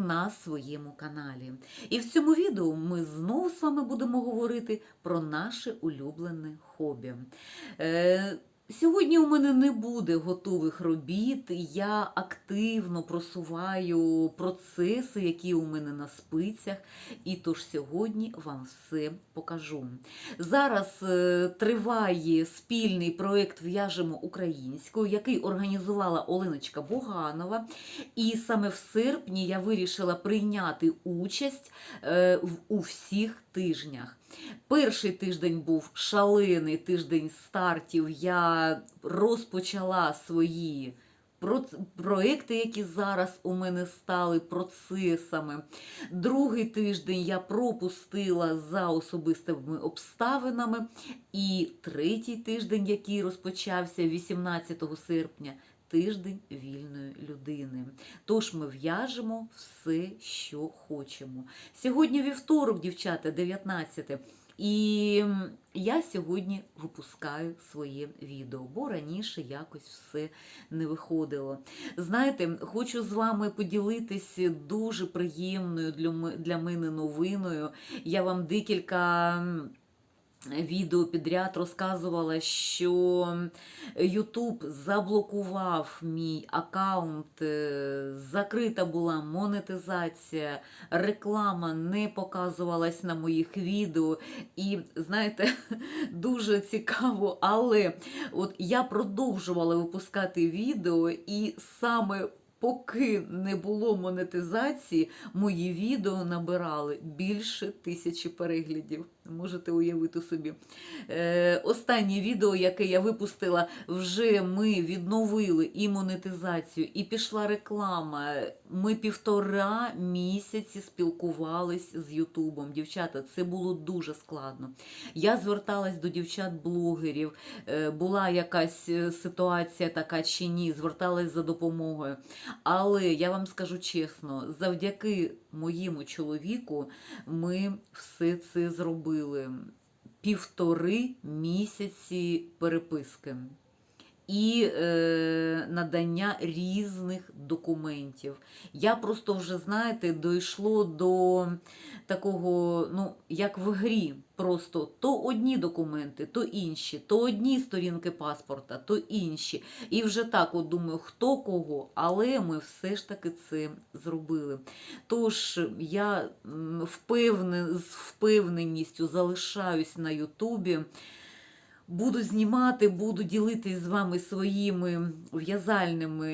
На своєму каналі. І в цьому відео ми знову з вами будемо говорити про наше улюблене хобі. Сьогодні у мене не буде готових робіт. Я активно просуваю процеси, які у мене на спицях. І тож сьогодні вам все покажу. Зараз е, триває спільний проєкт В'яжемо українською, який організувала Оленочка Буганова. І саме в серпні я вирішила прийняти участь е, у всіх тижнях. Перший тиждень був шалений тиждень стартів. Я розпочала свої про- проекти, які зараз у мене стали процесами. Другий тиждень я пропустила за особистими обставинами. І третій тиждень, який розпочався 18 серпня, тиждень вільної людини. Тож ми в'яжемо все, що хочемо. Сьогодні вівторок, дівчата, 19. І я сьогодні випускаю своє відео, бо раніше якось все не виходило. Знаєте, хочу з вами поділитися дуже приємною для мене новиною. Я вам декілька. Відео підряд розказувала, що Ютуб заблокував мій аккаунт, е, закрита була монетизація, реклама не показувалась на моїх відео. І знаєте, дуже цікаво, але от я продовжувала випускати відео, і саме поки не було монетизації, мої відео набирали більше тисячі переглядів. Можете уявити собі. Е, останнє відео, яке я випустила, вже ми відновили і монетизацію, і пішла реклама. Ми півтора місяці спілкувались з Ютубом. Дівчата, це було дуже складно. Я зверталась до дівчат-блогерів, е, була якась е, ситуація така чи ні, зверталась за допомогою. Але я вам скажу чесно, завдяки моєму чоловіку ми все це зробили. Півтори місяці переписки і е, надання різних документів. Я просто вже, знаєте, дійшло до такого, ну, як в грі, просто то одні документи, то інші, то одні сторінки паспорта, то інші. І вже так от думаю, хто кого, але ми все ж таки це зробили. Тож я м, впевне, з впевненістю залишаюсь на Ютубі. Буду знімати, буду ділитись з вами своїми в'язальними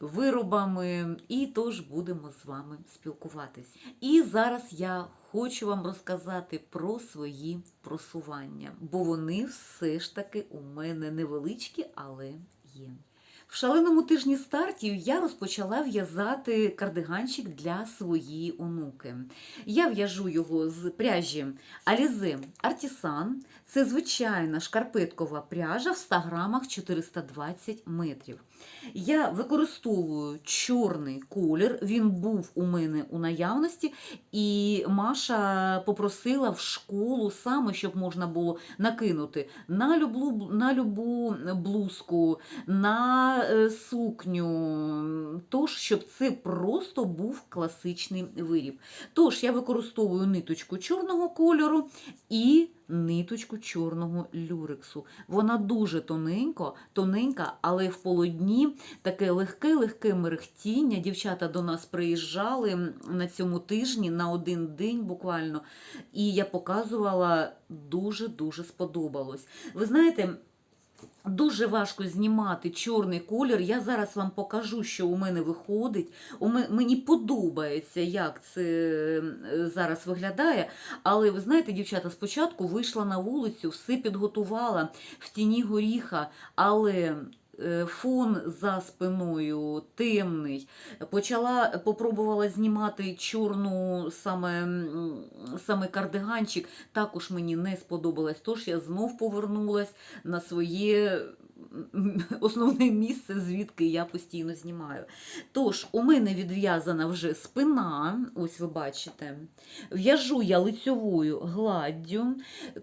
виробами, і тож будемо з вами спілкуватись. І зараз я хочу вам розказати про свої просування, бо вони все ж таки у мене невеличкі, але є. В шаленому тижні стартів я розпочала в'язати кардиганчик для своєї онуки. Я в'яжу його з пряжі Alize Artisan. Це звичайна шкарпеткова пряжа в 100 грамах 420 метрів. Я використовую чорний колір, він був у мене у наявності, і Маша попросила в школу саме, щоб можна було накинути на любу, на любу блузку, на е, сукню, тож, щоб це просто був класичний виріб. Тож я використовую ниточку чорного кольору і ниточку чорного люрексу. Вона дуже тоненько, тоненька, але в полудні таке легке-легке мерехтіння. Дівчата до нас приїжджали на цьому тижні на один день буквально, і я показувала дуже-дуже сподобалось. Ви знаєте, Дуже важко знімати чорний колір. Я зараз вам покажу, що у мене виходить. У ме- Мені подобається, як це зараз виглядає. Але ви знаєте, дівчата, спочатку вийшла на вулицю, все підготувала в тіні горіха, але фон за спиною темний. Почала, попробувала знімати чорну саме, саме кардиганчик. Також мені не сподобалось. Тож я знов повернулась на своє основне місце, звідки я постійно знімаю. Тож, у мене відв'язана вже спина, ось ви бачите. В'яжу я лицьовою гладдю.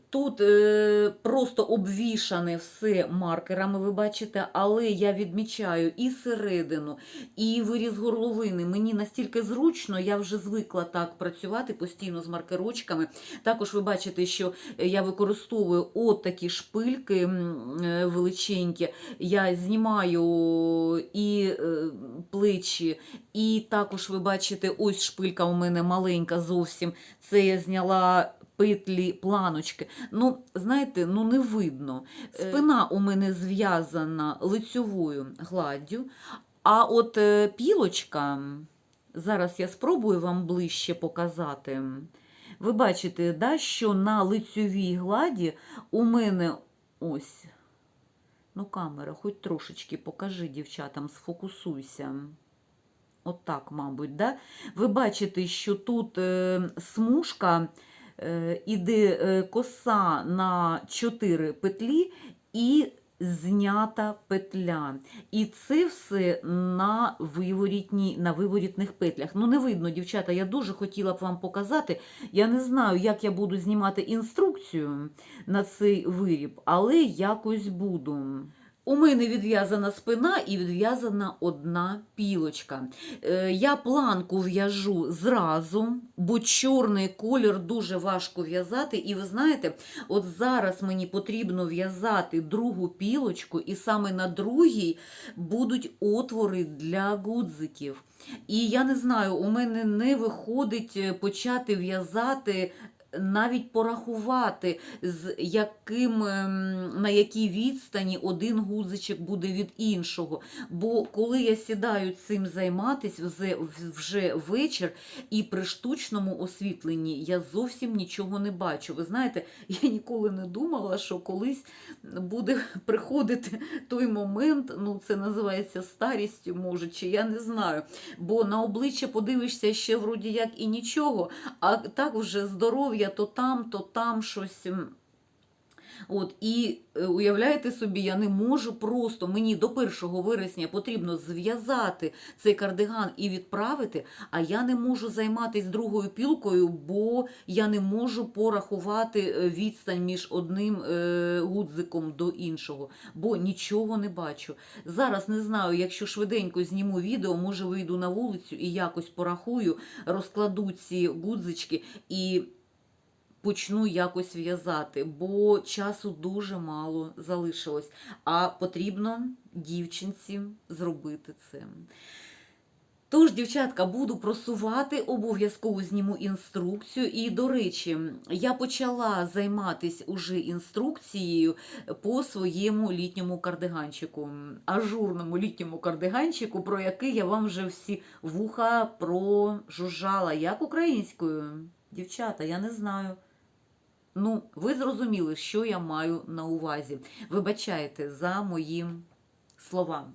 Тут е, просто обвішане все маркерами, ви бачите, але я відмічаю і середину, і виріз горловини. Мені настільки зручно, я вже звикла так працювати постійно з маркерочками. Також ви бачите, що я використовую от такі шпильки м, е. Я знімаю і е, плечі, і також ви бачите, ось шпилька у мене маленька зовсім. Це я зняла. Петлі, планочки. Ну, знаєте, ну не видно. Спина у мене зв'язана лицьовою гладдю, а от е, пілочка, зараз я спробую вам ближче показати. Ви бачите, да, що на лицьовій гладі у мене ось. Ну, камера, хоч трошечки покажи дівчатам, сфокусуйся. Отак, мабуть, да? Ви бачите, що тут е, смужка е, іде е, коса на 4 петлі і знята петля. І це все на, на виворітних петлях. Ну, не видно, дівчата, я дуже хотіла б вам показати. Я не знаю, як я буду знімати інструкцію на цей виріб, але якось буду. У мене відв'язана спина і відв'язана одна пілочка. Е, Я планку в'яжу зразу, бо чорний колір дуже важко в'язати. І ви знаєте, от зараз мені потрібно в'язати другу пілочку, і саме на другій будуть отвори для гудзиків. І я не знаю, у мене не виходить е, почати в'язати. Навіть порахувати, з яким, ем, на якій відстані один гудзичок буде від іншого. Бо коли я сідаю цим займатися вже, вже вечір, і при штучному освітленні я зовсім нічого не бачу. Ви знаєте, я ніколи не думала, що колись буде приходити той момент, ну це називається старістю, може, чи я не знаю. Бо на обличчя подивишся ще вроді як і нічого, а так вже здоров'я то там, то там щось. От, і е, уявляєте собі, я не можу просто, мені до 1 вересня потрібно зв'язати цей кардиган і відправити, а я не можу займатися другою пілкою, бо я не можу порахувати е, відстань між одним е, гудзиком до іншого, бо нічого не бачу. Зараз не знаю, якщо швиденько зніму відео, може вийду на вулицю і якось порахую, розкладу ці гудзички і почну якось в'язати, бо часу дуже мало залишилось, а потрібно дівчинці зробити це. Тож, дівчатка, буду просувати, обов'язково зніму інструкцію. І, до речі, я почала займатися уже інструкцією по своєму літньому кардиганчику, ажурному літньому кардиганчику, про який я вам вже всі вуха прожужжала. Як українською? Дівчата, я не знаю. Ну, ви зрозуміли, що я маю на увазі. Вибачайте за мої слова.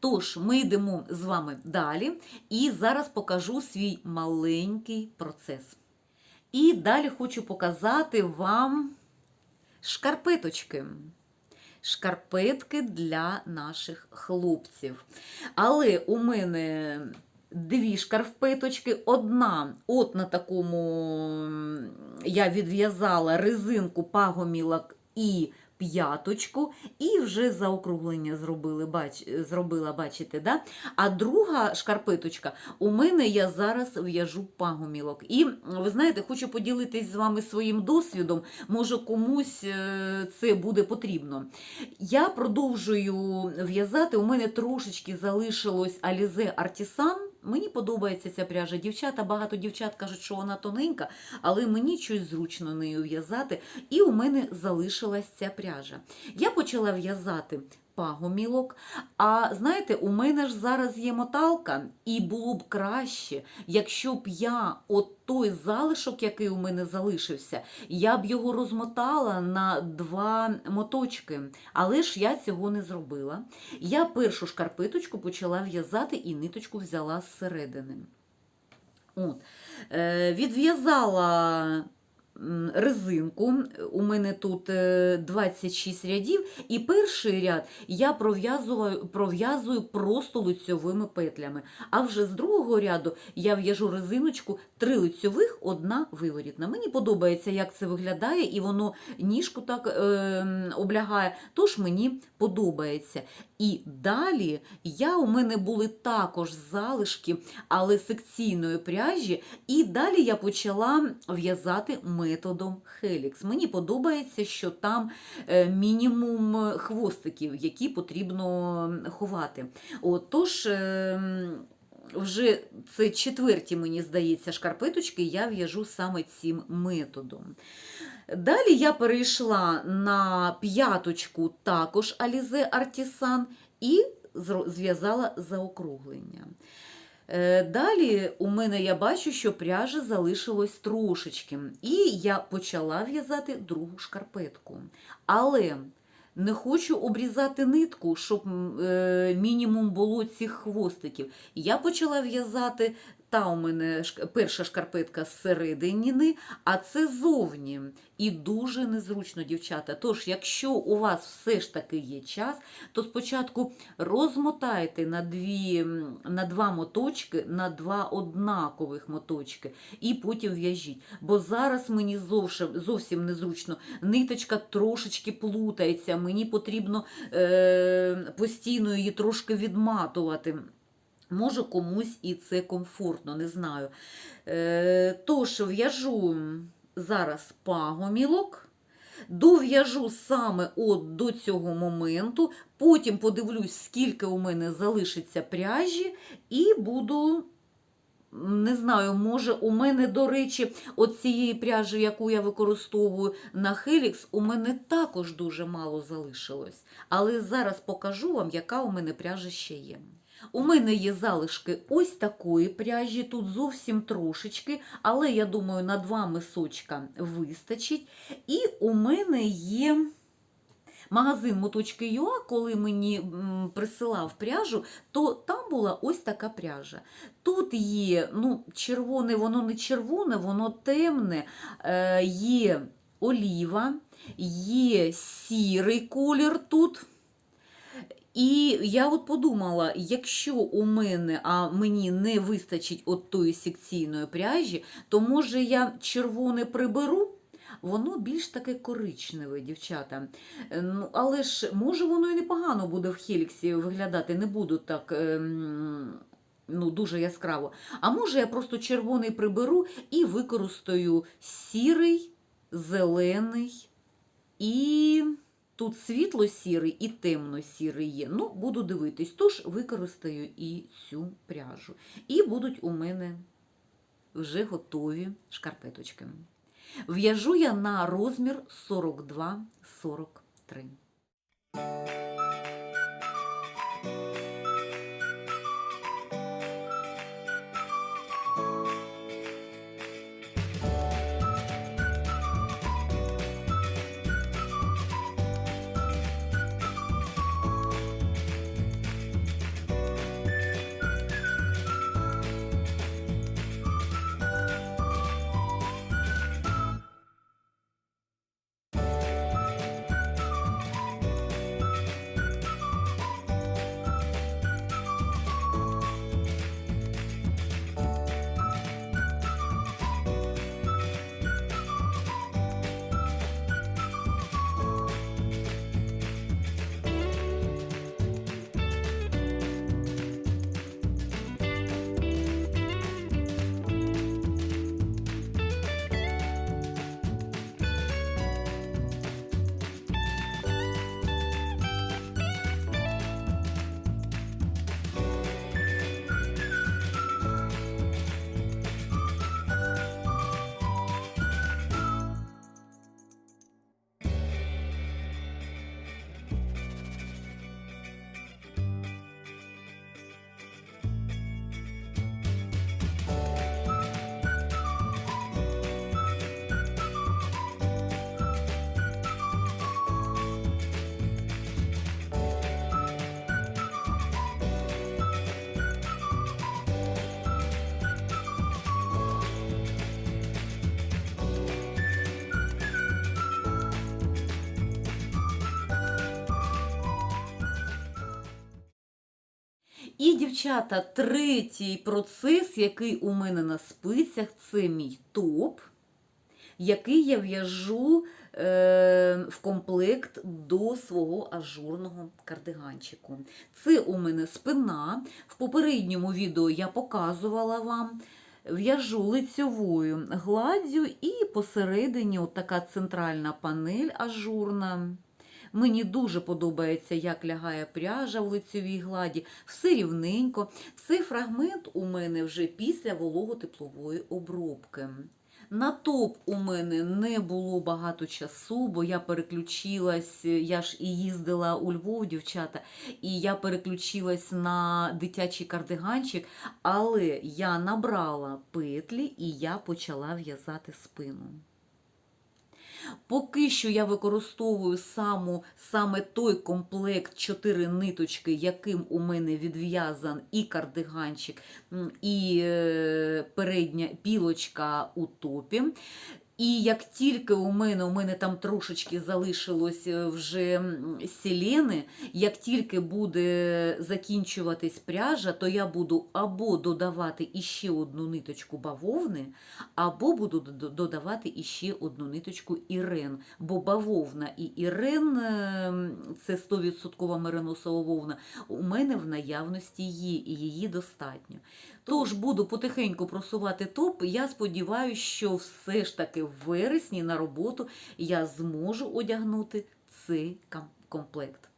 Тож, ми йдемо з вами далі, і зараз покажу свій маленький процес. І далі хочу показати вам шкарпеточки. Шкарпетки для наших хлопців. Але у мене дві шкарпеточки. Одна, от на такому я відв'язала резинку пагомілок і п'яточку, і вже заокруглення зробили, бач, зробила, бачите, да? А друга шкарпеточка у мене я зараз в'яжу пагомілок. І ви знаєте, хочу поділитись з вами своїм досвідом, може комусь е, це буде потрібно. Я продовжую в'язати, у мене трошечки залишилось Alize Artisan. Мені подобається ця пряжа. Дівчата, багато дівчат кажуть, що вона тоненька, але мені щось зручно нею в'язати. І у мене залишилась ця пряжа. Я почала в'язати пагомілок. А знаєте, у мене ж зараз є моталка, і було б краще, якщо б я от той залишок, який у мене залишився, я б його розмотала на два моточки. Але ж я цього не зробила. Я першу шкарпеточку почала в'язати і ниточку взяла зсередини. От. Е, відв'язала резинку. У мене тут е, 26 рядів, і перший ряд я пров'язую, пров'язую просто лицьовими петлями. А вже з другого ряду я в'яжу резиночку три лицьових, одна виворітна. Мені подобається, як це виглядає, і воно ніжку так е, облягає, тож мені подобається. І далі я, у мене були також залишки, але секційної пряжі, і далі я почала в'язати методом Helix. Мені подобається, що там е, мінімум хвостиків, які потрібно ховати. От, тож, е, вже це четверті, мені здається, шкарпеточки я в'яжу саме цим методом. Далі я перейшла на п'яточку також Alize Artisan і зв'язала заокруглення. Е, Далі у мене я бачу, що пряжі залишилось трошечки, і я почала в'язати другу шкарпетку. Але не хочу обрізати нитку, щоб е, мінімум було цих хвостиків. Я почала в'язати. Та у мене перша шкарпетка зсередини, а це зовні. І дуже незручно, дівчата. Тож, якщо у вас все ж таки є час, то спочатку розмотайте на, дві, на два моточки, на два однакових моточки, і потім в'яжіть. Бо зараз мені зовсім, зовсім незручно. Ниточка трошечки плутається, мені потрібно е, постійно її трошки відматувати. Може, комусь і це комфортно, не знаю. Е, тож, в'яжу зараз пагомілок, дов'яжу саме от до цього моменту, потім подивлюсь, скільки у мене залишиться пряжі, і буду. Не знаю, може, у мене, до речі, от цієї пряжі, яку я використовую на Helix, у мене також дуже мало залишилось. Але зараз покажу вам, яка у мене пряжа ще є. У мене є залишки ось такої пряжі, тут зовсім трошечки, але я думаю, на два мисочка вистачить. І у мене є магазин моточки Юа, коли мені присилав пряжу, то там була ось така пряжа. Тут є ну, червоне, воно не червоне, воно темне, е, є оліва, є сірий колір тут. І я от подумала, якщо у мене, а мені не вистачить от тої секційної пряжі, то може я червоне приберу. Воно більш таке коричневе, дівчата. Е, Ну, але ж може воно і непогано буде в Хеліксі виглядати, не буду так ем, ну, дуже яскраво. А може я просто червоний приберу і використаю сірий, зелений і. Тут світло-сірий і темно-сірий є. Ну, буду дивитись, тож використаю і цю пряжу. І будуть у мене вже готові шкарпеточки. В'яжу я на розмір 42-43. І, дівчата, третій процес, який у мене на спицях, це мій топ, який я в'яжу е, в комплект до свого ажурного кардиганчику. Це у мене спина. В попередньому відео я показувала вам. В'яжу лицьовою гладдю і посередині така центральна панель ажурна. Мені дуже подобається, як лягає пряжа в лицьовій гладі, все рівненько. Цей фрагмент у мене вже після вологотеплової обробки. На топ у мене не було багато часу, бо я переключилась, я ж і їздила у Львов, дівчата, і я переключилась на дитячий кардиганчик, але я набрала петлі і я почала в'язати спину. Поки що я використовую саму, саме той комплект 4 ниточки, яким у мене відв'язан і кардиганчик, і е, передня пілочка у топі. І як тільки у мене, у мене там трошечки залишилось е, вже м, сілени, як тільки буде закінчуватись пряжа, то я буду або додавати іще одну ниточку бавовни, або буду додавати іще одну ниточку ірен. Бо бавовна і ірен е, це 100% мериносова вовна. У мене в наявності є, і її достатньо. Тож буду потихеньку просувати топ. Я сподіваюся, що все ж таки в вересні на роботу я зможу одягнути цей комплект.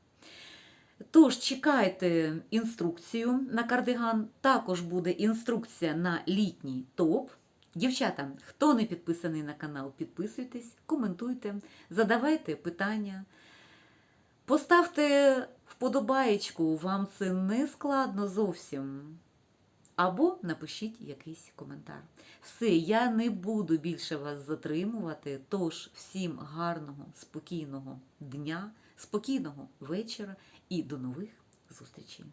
Тож чекайте інструкцію на кардиган. Також буде інструкція на літній топ. Дівчата, хто не підписаний на канал, підписуйтесь, коментуйте, задавайте питання. Поставте вподобаєчку, вам це не складно зовсім. Або напишіть якийсь коментар. Все, я не буду більше вас затримувати. Тож всім гарного, спокійного дня, спокійного вечора і до нових зустрічей.